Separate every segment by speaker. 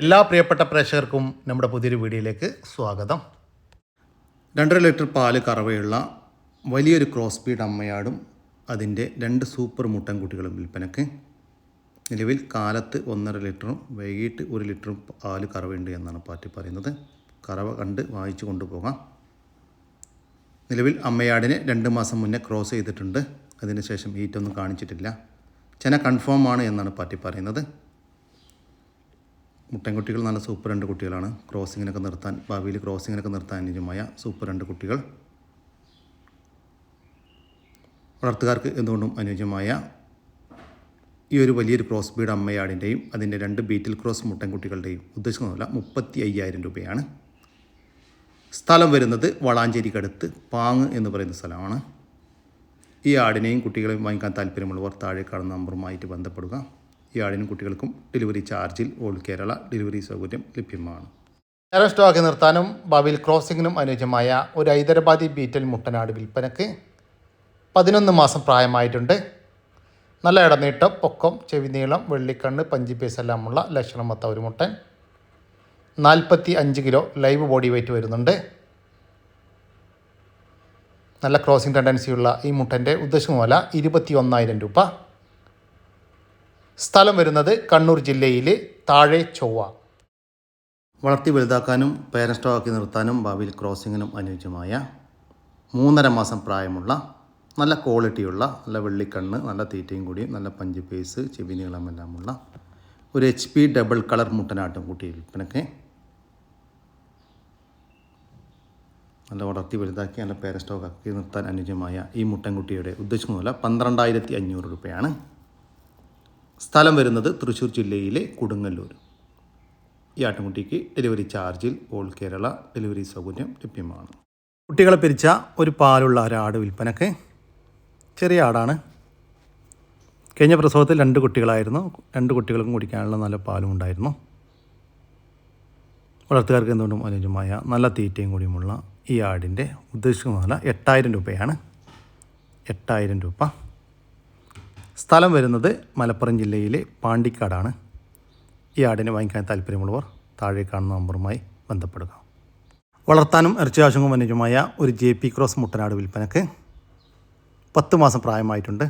Speaker 1: എല്ലാ പ്രിയപ്പെട്ട പ്രേക്ഷകർക്കും നമ്മുടെ പുതിയൊരു വീഡിയോയിലേക്ക് സ്വാഗതം. രണ്ടര ലിറ്റർ പാൽ കറവയുള്ള വലിയൊരു ക്രോസ് ബീഡ് അമ്മയാടും അതിന്റെ രണ്ട് സൂപ്പർ മുട്ടൻ കുട്ടികളും വിൽപ്പനക്ക് നിലവിൽ കാലത്ത് ഒന്നര ലിറ്ററും വൈകിട്ട് ഒരു ലിറ്ററും പാൽ കറവയുണ്ട് എന്നാണ് പാറ്റി പറയുന്നത്. കറവ കണ്ട് വാങ്ങിച്ചു കൊണ്ടുപോകാം. നിലവിൽ അമ്മയാടിനെ രണ്ട് മാസം മുന്നേ ക്രോസ് ചെയ്തിട്ടുണ്ട്. അതിനുശേഷം ഈറ്റൊന്നും കാണിച്ചിട്ടില്ല. ചെന കൺഫേം ആണ് എന്നാണ് പാറ്റി പറയുന്നത്. മുട്ടൻകുട്ടികൾ നല്ല സൂപ്പർ രണ്ട് കുട്ടികളാണ്. ക്രോസിങ്ങിനൊക്കെ നിർത്താൻ ഭാവിയിൽ ക്രോസിങ്ങിനൊക്കെ നിർത്താൻ അനുയോജ്യമായ സൂപ്പർ രണ്ട് കുട്ടികൾ. വളർത്തുകാർക്ക് എന്തുകൊണ്ടും അനുയോജ്യമായ ഈ ഒരു വലിയൊരു ക്രോസ് ബീഡ് അമ്മയാടിന്റെയും അതിന്റെ രണ്ട് ബീറ്റിൽ ക്രോസ് മുട്ടൻകുട്ടികളുടെയും ഉദ്ദേശിക്കുന്നതല്ല മുപ്പത്തി അയ്യായിരം രൂപയാണ്. സ്ഥലം വരുന്നത് വളാഞ്ചേരിക്കടുത്ത് പാങ് എന്ന് പറയുന്ന സ്ഥലമാണ്. ഈ ആടിനെയും കുട്ടികളെയും വാങ്ങിക്കാൻ താല്പര്യമുള്ളവർ താഴെ കാണുന്ന നമ്പറുമായിട്ട് ബന്ധപ്പെടുക. ആടിനും കുട്ടികൾക്കും ഡെലിവറി ചാർജിൽ ഓൾ കേരള ഡെലിവറി സൗകര്യം ലഭ്യമാണ്. നേരെ സ്റ്റോക്ക് നിർത്താനും ഭാവിയിൽ ക്രോസിങ്ങിനും അനുയോജ്യമായ ഒരു ഹൈദരാബാദി ബീറ്റൽ മുട്ടനാട് വിൽപ്പനക്ക് പതിനൊന്ന് മാസം പ്രായമായിട്ടുണ്ട്. നല്ല ഇടനീട്ടം പൊക്കം ചെവി നീളം വെള്ളിക്കണ്ണ് പഞ്ചി എല്ലാമുള്ള ലക്ഷണമൊത്ത ഒരു മുട്ടൻ. നാൽപ്പത്തി അഞ്ച് കിലോ ലൈവ് ബോഡി വെയിറ്റ് വരുന്നുണ്ട്. നല്ല ക്രോസിംഗ് ടെൻഡൻസിയുള്ള ഈ മുട്ടന്റെ ഉദ്ദേശം വില ഇരുപത്തി ഒന്നായിരം രൂപ. സ്ഥലം വരുന്നത് കണ്ണൂർ ജില്ലയിലെ താഴെ ചൊവ്വ. വളർത്തി വലുതാക്കാനും പേരൻസ്റ്റോക്കി നിർത്താനും ഭാവിയിൽ ക്രോസിങ്ങിനും അനുയോജ്യമായ മൂന്നര മാസം പ്രായമുള്ള നല്ല ക്വാളിറ്റിയുള്ള നല്ല വെള്ളിക്കണ്ണ് നല്ല തീറ്റയും കൂടി നല്ല പഞ്ച് പേസ് ചെവി നീളമെല്ലാമുള്ള ഒരു എച്ച് പി ഡബിൾ കളർ മുട്ടനാട്ടും കൂട്ടി വിൽപ്പനക്ക് നല്ല വളർത്തി വലുതാക്കി നല്ല പേരസ്റ്റോക്കി നിർത്താൻ അനുയോജ്യമായ ഈ മുട്ടൻകുട്ടിയുടെ ഉദ്ദേശിക്കുന്ന പന്ത്രണ്ടായിരത്തി അഞ്ഞൂറ് രൂപയാണ്. സ്ഥലം വരുന്നത് തൃശ്ശൂർ ജില്ലയിലെ കൊടുങ്ങല്ലൂർ. ഈ ആട്ടുംകുട്ടിക്ക് ഡെലിവറി ചാർജിൽ ഓൾ കേരള ഡെലിവറി സൗകര്യം ലഭ്യമാണ്. കുട്ടികളെ പിരിച്ച ഒരു പാലുള്ള ഒരാട് വിൽപ്പനക്ക് ചെറിയ ആടാണ്. കഴിഞ്ഞ പ്രസവത്തിൽ രണ്ട് കുട്ടികളായിരുന്നു. രണ്ട് കുട്ടികൾക്കും കുടിക്കാനുള്ള നല്ല പാലും ഉണ്ടായിരുന്നു. വളർത്തുകാർക്ക് എന്തുകൊണ്ടും അനുയോജ്യമായ നല്ല തീറ്റയും കൂടിയുമുള്ള ഈ ആടിന്റെ ഉദ്ദേശിക്കുന്ന വില എട്ടായിരം രൂപയാണ്. എട്ടായിരം രൂപ. സ്ഥലം വരുന്നത് മലപ്പുറം ജില്ലയിലെ പാണ്ടിക്കാടാണ്. ഈ ആടിനെ വാങ്ങിക്കാൻ താല്പര്യമുള്ളവർ താഴെ കാണുന്ന നമ്പറുമായി ബന്ധപ്പെടുക. വളർത്താനും ഇറച്ചി ആവശ്യവും അനുയോജ്യമായ ഒരു ജെ പി ക്രോസ് മുട്ടനാട് വിൽപ്പനക്ക് പത്ത് മാസം പ്രായമായിട്ടുണ്ട്.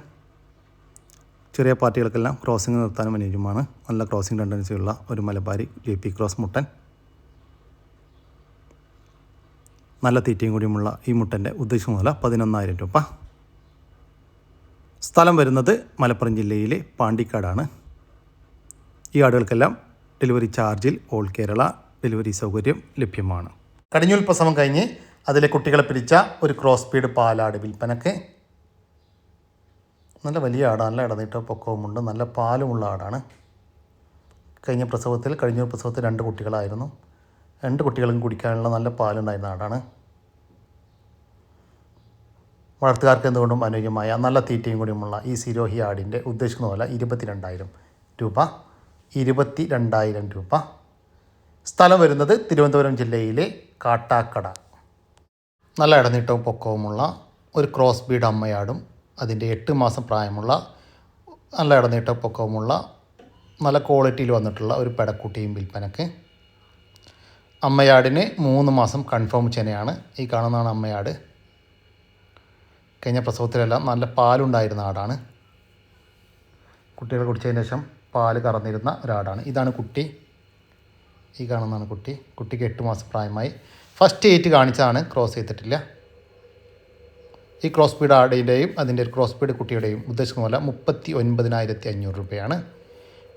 Speaker 1: ചെറിയ പാർട്ടികൾക്കെല്ലാം ക്രോസിംഗ് നിർത്താനും അനുയോജ്യമാണ്. നല്ല ക്രോസിംഗ് ടെൻഡൻസിയുള്ള ഒരു മലബാരി ജെ പി ക്രോസ് മുട്ടൻ. നല്ല തീറ്റയും കൂടിയുമുള്ള ഈ മുട്ടന്റെ ഉദ്ദേശിക്കുന്ന വില പതിനൊന്നായിരം രൂപ. സ്ഥലം വരുന്നത് മലപ്പുറം ജില്ലയിലെ പാണ്ടിക്കാടാണ്. ഈ ആടുകൾക്കെല്ലാം ഡെലിവറി ചാർജിൽ ഓൾ കേരള ഡെലിവറി സൗകര്യം ലഭ്യമാണ്. കടിഞ്ഞൂൽ പ്രസവം കഴിഞ്ഞ് അതിലെ കുട്ടികളെ പിരിച്ച ഒരു ക്രോസ് സ്പീഡ് പാലാട് വിൽപ്പനക്ക് നല്ല വലിയ ആടാണ് നല്ല ഇടനീട്ട പൊക്കവുമുണ്ട് നല്ല പാലുമുള്ള ആടാണ്. കഴിഞ്ഞ പ്രസവത്തിൽ കഴിഞ്ഞ പ്രസവത്തിൽ രണ്ട് കുട്ടികളായിരുന്നു. രണ്ട് കുട്ടികളും കുടിക്കാനുള്ള നല്ല പാലുണ്ടായിരുന്ന ആടാണ്. വളർത്തുകാർക്ക് എന്തുകൊണ്ടും അനുയോജ്യമായ നല്ല തീറ്റയും കൂടിയുമുള്ള ഈ സിരോഹി ആടിന്റെ ഉദ്ദേശിക്കുന്ന പോലെ ഇരുപത്തി രണ്ടായിരം രൂപ. ഇരുപത്തി രണ്ടായിരം രൂപ. സ്ഥലം വരുന്നത് തിരുവനന്തപുരം ജില്ലയിലെ കാട്ടാക്കട. നല്ല ഇടനീട്ടവും പൊക്കവുമുള്ള ഒരു ക്രോസ് ബീഡ് അമ്മയാടും അതിന്റെ എട്ട് മാസം പ്രായമുള്ള നല്ല ഇടനീട്ടവും പൊക്കവുമുള്ള നല്ല ക്വാളിറ്റിയിൽ വന്നിട്ടുള്ള ഒരു പെടക്കുട്ടിയും വിൽപ്പനക്ക്. അമ്മയാടിന് മൂന്ന് മാസം കൺഫേം ചെനയാണ്. ഈ കാണുന്നതാണ് അമ്മയാട്. കഴിഞ്ഞ പ്രസവത്തിലെല്ലാം നല്ല പാലുണ്ടായിരുന്ന ആടാണ്. കുട്ടികൾ കുടിച്ചതിന് ശേഷം പാൽ കറന്നിരുന്ന ഒരാടാണ്. ഇതാണ് കുട്ടി. ഈ കാണുന്നതാണ് കുട്ടി. കുട്ടിക്ക് എട്ട് മാസം പ്രായമായി. ഫസ്റ്റ് എയ്റ്റ് കാണിച്ചതാണ്. ക്രോസ് ചെയ്തിട്ടില്ല. ഈ ക്രോസ് ബീഡ് ആടിന്റെയും അതിന്റെ ഒരു ക്രോസ് ബീഡ് കുട്ടിയുടെയും ഉദ്ദേശിക്കുന്ന പോലെ മുപ്പത്തി ഒൻപതിനായിരത്തി അഞ്ഞൂറ് രൂപയാണ്.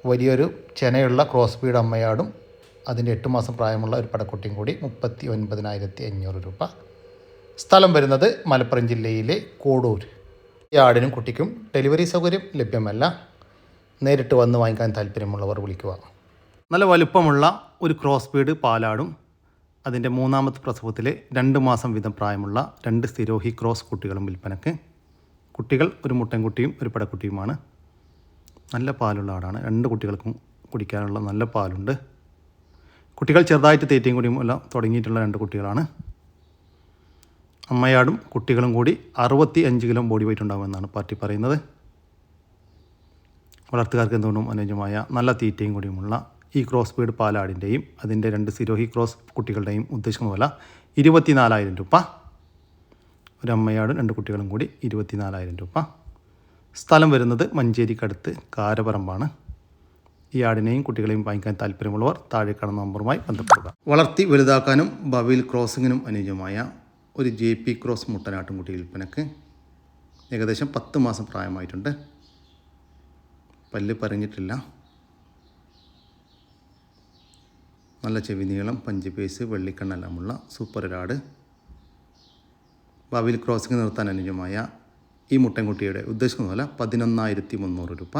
Speaker 1: വലിയൊരു ചെനയുള്ള ക്രോസ് ബീഡ് അമ്മയാടും അതിന്റെ എട്ട് മാസം പ്രായമുള്ള ഒരു പടക്കുട്ടിയും കൂടി മുപ്പത്തി ഒൻപതിനായിരത്തി അഞ്ഞൂറ് രൂപ. സ്ഥലം വരുന്നത് മലപ്പുറം ജില്ലയിലെ കോടൂർ. ഈ ആടിനും കുട്ടിക്കും ഡെലിവറി സൗകര്യം ലഭ്യമല്ല. നേരിട്ട് വന്ന് വാങ്ങിക്കാൻ താല്പര്യമുള്ളവർ വിളിക്കുക. നല്ല വലുപ്പമുള്ള ഒരു ക്രോസ് ബീഡ് പാലാടും. അതിന്റെ മൂന്നാമത്തെ പ്രസവത്തിൽ രണ്ട് മാസം വീതം പ്രായമുള്ള രണ്ട് സ്ഥിരോഹി ക്രോസ് കുട്ടികളും വിൽപ്പനക്ക് കുട്ടികൾ ഒരു മുട്ടൻകുട്ടിയും ഒരു പടക്കുട്ടിയുമാണ്. നല്ല പാലുള്ള ആടാണ്. രണ്ട് കുട്ടികൾക്കും കുടിക്കാനുള്ള നല്ല പാലുണ്ട്. കുട്ടികൾ ചെറുതായിട്ട് തേറ്റയും കുടിയും എല്ലാം തുടങ്ങിയിട്ടുള്ള രണ്ട് കുട്ടികളാണ്. അമ്മയാടും കുട്ടികളും കൂടി അറുപത്തി അഞ്ച് കിലോ ബോഡി വെയിറ്റ് ഉണ്ടാകുമെന്നാണ് പാർട്ടി പറയുന്നത്. വളർത്തുകാർക്ക് എന്തുകൊണ്ടും അനുയോജ്യമായ നല്ല തീറ്റയും കൂടിയുമുള്ള ഈ ക്രോസ് ബീഡ് പാലാടിന്റെയും അതിന്റെ രണ്ട് സിരോഹി ക്രോസ് കുട്ടികളുടെയും ഉദ്ദേശിക്കുന്ന വില ഇരുപത്തിനാലായിരം രൂപ. ഒരു അമ്മയാടും രണ്ട് കുട്ടികളും കൂടി ഇരുപത്തിനാലായിരം രൂപ. സ്ഥലം വരുന്നത് മഞ്ചേരിക്കടുത്ത് കാരപറമ്പാണ്. ഈ ആടിനെയും കുട്ടികളെയും വാങ്ങിക്കാൻ താല്പര്യമുള്ളവർ താഴെ കാണുന്ന നമ്പറുമായി ബന്ധപ്പെടുക. വളർത്തി വലുതാക്കാനും ബവിൽ ക്രോസിങ്ങിനും അനുയോജ്യമായ ഒരു ജെ പി ക്രോസ് മുട്ടനാട്ടുംകുട്ടി വിൽപ്പനക്ക് ഏകദേശം പത്ത് മാസം പ്രായമായിട്ടുണ്ട്. പല്ല് പറഞ്ഞിട്ടില്ല. നല്ല ചെവി നീളം പഞ്ച് പേസ് വെള്ളിക്കണ്ണെല്ലാമുള്ള സൂപ്പർ ഒരാട്. ഭാവിയിൽ ക്രോസിംഗ് നിർത്താൻ അനുജമായ ഈ മുട്ടൻകുട്ടിയുടെ ഉദ്ദേശിക്കുന്ന വില പതിനൊന്നായിരത്തി മുന്നൂറ് രൂപ.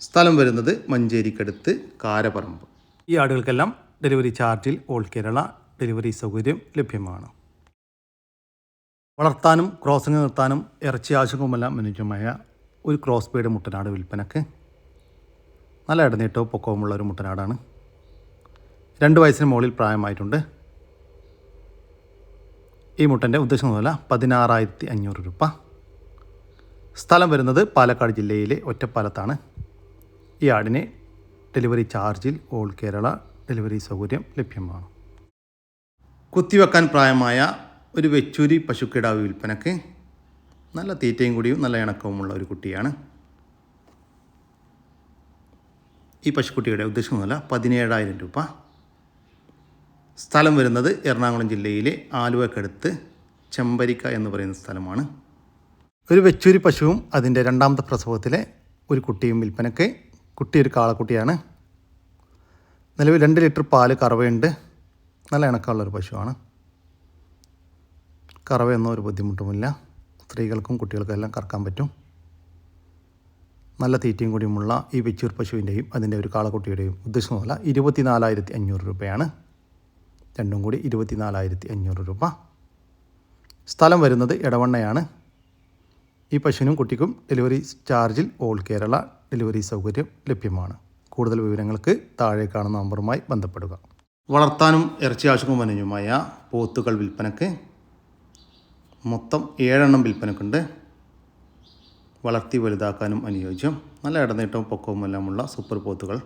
Speaker 1: സ്ഥലം വരുന്നത് മഞ്ചേരിക്കടുത്ത് കാരപറമ്പ്. ഈ ആടുകൾക്കെല്ലാം ഡെലിവറി ചാർജിൽ ഓൾ കേരള ഡെലിവറി സൗകര്യം ലഭ്യമാണ്. വളർത്താനും ക്രോസിംഗ് നിർത്താനും ഇറച്ചി ആവശ്യവുമെല്ലാം അനുയോജ്യമായ ഒരു ക്രോസ് ബീഡ് മുട്ടനാട് വിൽപ്പനക്ക് നല്ല ഇടനീട്ടവും പൊക്കവുമുള്ള ഒരു മുട്ടനാടാണ്. രണ്ട് വയസ്സിന് മുകളിൽ പ്രായമായിട്ടുണ്ട്. ഈ മുട്ടന്റെ ഉദ്ദേശം വില പതിനാറായിരത്തി അഞ്ഞൂറ് രൂപ. സ്ഥലം വരുന്നത് പാലക്കാട് ജില്ലയിലെ ഒറ്റപ്പാലത്താണ്. ഈ ആടിന് ഡെലിവറി ചാർജിൽ ഓൾ കേരള ഡെലിവറി സൗകര്യം ലഭ്യമാണ്. കുത്തിവെക്കാൻ പ്രായമായ ഒരു വെച്ചൂരി പശുക്കിടാവ് വിൽപ്പനക്ക് നല്ല തീറ്റയും കൂടിയും നല്ല ഇണക്കവുമുള്ള ഒരു കുട്ടിയാണ്. ഈ പശുക്കുട്ടിയുടെ ഉദ്ദേശമൊന്നുമല്ല പതിനേഴായിരം രൂപ. സ്ഥലം വരുന്നത് എറണാകുളം ജില്ലയിലെ ആലുവക്കടുത്ത് ചെമ്പരിക്ക എന്ന് പറയുന്ന സ്ഥലമാണ്. ഒരു വെച്ചൂരി പശുവും അതിന്റെ രണ്ടാമത്തെ പ്രസവത്തിലെ ഒരു കുട്ടിയും വിൽപ്പനക്ക് കുട്ടി ഒരു കാളക്കുട്ടിയാണ്. നിലവിൽ രണ്ട് ലിറ്റർ പാൽ കറവയുണ്ട്. നല്ല ഇണക്കമുള്ളൊരു പശുവാണ്. കറവയൊന്നും ഒരു ബുദ്ധിമുട്ടുമില്ല. സ്ത്രീകൾക്കും കുട്ടികൾക്കും എല്ലാം കറക്കാൻ പറ്റും. നല്ല തീറ്റയും കൂടിയുമുള്ള ഈ വെച്ചൂർ പശുവിന്റെയും അതിന്റെ ഒരു കാളക്കുട്ടിയുടെയും ഉദ്ദേശം പോലെ ഇരുപത്തി നാലായിരത്തി അഞ്ഞൂറ് രൂപയാണ്. രണ്ടും കൂടി ഇരുപത്തിനാലായിരത്തി അഞ്ഞൂറ് രൂപ. സ്ഥലം വരുന്നത് ഇടവണ്ണയാണ് ഈ പശുവിനും കുട്ടിക്കും ഡെലിവറി ചാർജിൽ ഓൾ കേരള ഡെലിവറി സൗകര്യം ലഭ്യമാണ്. കൂടുതൽ വിവരങ്ങൾക്ക് താഴെ കാണുന്ന നമ്പറുമായി ബന്ധപ്പെടുക. വളർത്താനും ഇറച്ചി ആവശ്യങ്ങൾ അനുയോജ്യമായ പോത്തുകൾ വിൽപ്പനക്ക് മൊത്തം ഏഴെണ്ണം വിൽപ്പനക്കുണ്ട്. വളർത്തി വലുതാക്കാനും അനുയോജ്യം. നല്ല ഇടനീട്ടവും പൊക്കവും എല്ലാമുള്ള സൂപ്പർ പോത്തുകൾ.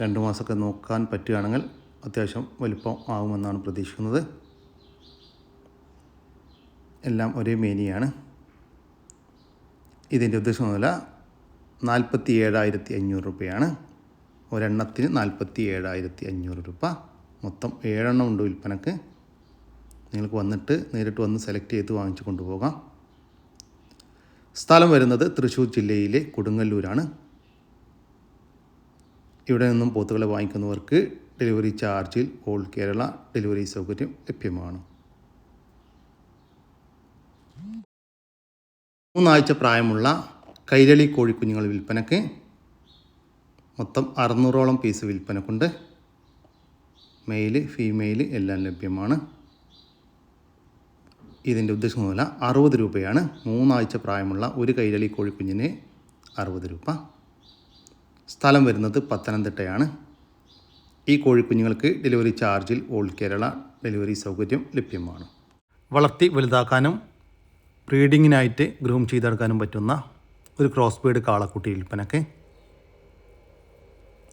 Speaker 1: രണ്ട് മാസമൊക്കെ നോക്കാൻ പറ്റുകയാണെങ്കിൽ അത്യാവശ്യം വലിപ്പം ആകുമെന്നാണ് പ്രതീക്ഷിക്കുന്നത്. എല്ലാം ഒരേ മേനിയാണ്. ഇതിന്റെ ഉദ്ദേശം വില നാൽപ്പത്തി ഏഴായിരത്തി അഞ്ഞൂറ് രൂപയാണ്. ഒരെണ്ണത്തിന് നാൽപ്പത്തി ഏഴായിരത്തി അഞ്ഞൂറ് രൂപ. മൊത്തം ഏഴെണ്ണം ഉണ്ട് വിൽപ്പനക്ക്. നിങ്ങൾക്ക് വന്നിട്ട് നേരിട്ട് വന്ന് സെലക്ട് ചെയ്ത് വാങ്ങിച്ചു കൊണ്ടുപോകാം. സ്ഥലം വരുന്നത് തൃശ്ശൂർ ജില്ലയിലെ കൊടുങ്ങല്ലൂരാണ്. ഇവിടെ നിന്നും പോത്തുകളെ വാങ്ങിക്കുന്നവർക്ക് ഡെലിവറി ചാർജിൽ ഓൾ കേരള ഡെലിവറി സൗകര്യം ലഭ്യമാണ്. മൂന്നാഴ്ച പ്രായമുള്ള കൈരളി കോഴിക്കുഞ്ഞുങ്ങൾ വിൽപ്പനക്ക് മൊത്തം അറുന്നൂറോളം പീസ് വിൽപ്പനക്കുണ്ട് മെയിൽ ഫീമെയിൽ എല്ലാം ലഭ്യമാണ്. ഇതിന്റെ ഉദ്ദേശം വില അറുപത് രൂപയാണ്. മൂന്നാഴ്ച പ്രായമുള്ള ഒരു കൈരളി കോഴിക്കുഞ്ഞിന് അറുപത് രൂപ. സ്ഥലം വരുന്നത് പത്തനംതിട്ടയാണ്. ഈ കോഴിക്കുഞ്ഞുങ്ങൾക്ക് ഡെലിവറി ചാർജിൽ ഓൾ കേരള ഡെലിവറി സൗകര്യം ലഭ്യമാണ്. വളർത്തി വലുതാക്കാനും ബ്രീഡിങ്ങിനായിട്ട് ഗ്രൂം ചെയ്തെടുക്കാനും പറ്റുന്ന ഒരു ക്രോസ് ബീഡ് കാളക്കുട്ടി വിൽപ്പനക്ക്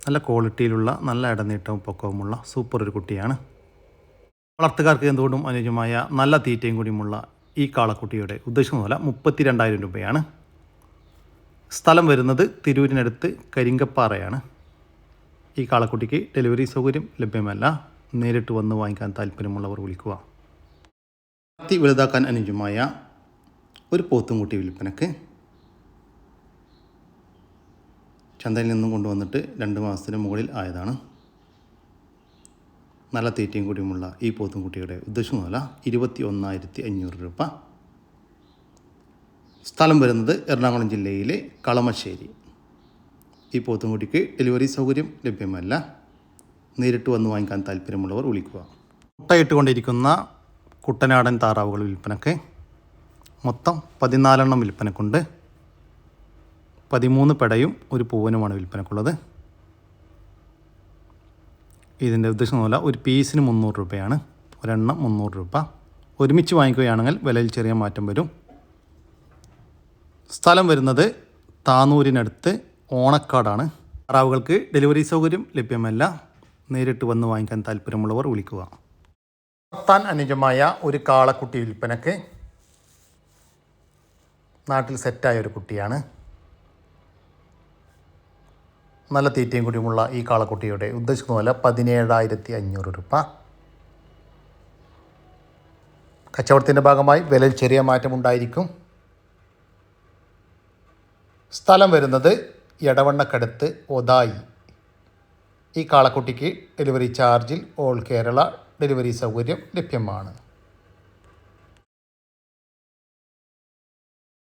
Speaker 1: നല്ല ക്വാളിറ്റിയിലുള്ള നല്ല ഇടനീട്ടവും പൊക്കവുമുള്ള സൂപ്പർ ഒരു കുട്ടിയാണ്. വളർത്തുകാർക്ക് എന്തുകൊണ്ടും അനുയോജ്യമായ നല്ല തീറ്റയും കൂടിയുമുള്ള ഈ കാളക്കുട്ടിയുടെ ഉദ്ദേശം പോലെ മുപ്പത്തി രണ്ടായിരം രൂപയാണ്. സ്ഥലം വരുന്നത് തിരൂരിനടുത്ത് കരിങ്കപ്പാറയാണ്. ഈ കാളക്കുട്ടിക്ക് ഡെലിവറി സൗകര്യം ലഭ്യമല്ല. നേരിട്ട് വന്ന് വാങ്ങിക്കാൻ താല്പര്യമുള്ളവർ വിളിക്കുക. വളർത്തി വലുതാക്കാൻ അനുയോജ്യമായ ഒരു പോത്തുംകുട്ടി വിൽപ്പനക്ക്. ചന്തയിൽ നിന്നും കൊണ്ടുവന്നിട്ട് രണ്ട് മാസത്തിന് മുകളിൽ ആയതാണ്. നല്ല തീറ്റയും കൂടിയുമുള്ള ഈ പോത്തുംകുട്ടിയുടെ ഉദ്ദേശം മുതല ഇരുപത്തി ഒന്നായിരത്തി അഞ്ഞൂറ് രൂപ. സ്ഥലം വരുന്നത് എറണാകുളം ജില്ലയിലെ കളമശ്ശേരി. ഈ പോത്തുംകുട്ടിക്ക് ഡെലിവറി സൗകര്യം ലഭ്യമല്ല. നേരിട്ട് വന്ന് വാങ്ങിക്കാൻ താല്പര്യമുള്ളവർ വിളിക്കുക. മുട്ടയിട്ടുകൊണ്ടിരിക്കുന്ന കുട്ടനാടൻ താറാവുകൾ വിൽപ്പനക്ക് മൊത്തം പതിനാലെണ്ണം വിൽപ്പനക്കുണ്ട്. പതിമൂന്ന് പെടയും ഒരു പൂവനുമാണ് വിൽപ്പനക്കുള്ളത്. ഇതിന്റെ ഉദ്ദേശം പോലെ ഒരു പീസിന് മുന്നൂറ് രൂപയാണ്. ഒരെണ്ണം മുന്നൂറ് രൂപ. ഒരുമിച്ച് വാങ്ങിക്കുകയാണെങ്കിൽ വിലയിൽ ചെറിയ മാറ്റം വരും. സ്ഥലം വരുന്നത് താനൂരിനടുത്ത് ഓണക്കാടാണ്. താറാവുകൾക്ക് ഡെലിവറി സൗകര്യം ലഭ്യമല്ല. നേരിട്ട് വന്ന് വാങ്ങിക്കാൻ താല്പര്യമുള്ളവർ വിളിക്കുക. വളർത്താൻ അനുജമായ ഒരു കാളക്കുട്ടി വിൽപ്പനക്ക് നാട്ടിൽ സെറ്റായ ഒരു കുട്ടിയാണ്. നല്ല തീറ്റയും കൂടിയുമുള്ള ഈ കാളക്കുട്ടിയുടെ ഉദ്ദേശിക്കുന്ന വില പതിനേഴായിരത്തി അഞ്ഞൂറ് രൂപ. കച്ചവടത്തിന്റെ ഭാഗമായി വിലയിൽ ചെറിയ മാറ്റമുണ്ടായിരിക്കും. സ്ഥലം വരുന്നത് എടവണ്ണക്കടുത്ത് ഒതായി. ഈ കാളക്കുട്ടിക്ക് ഡെലിവറി ചാർജിൽ ഓൾ കേരള ഡെലിവറി സൗകര്യം ലഭ്യമാണ്.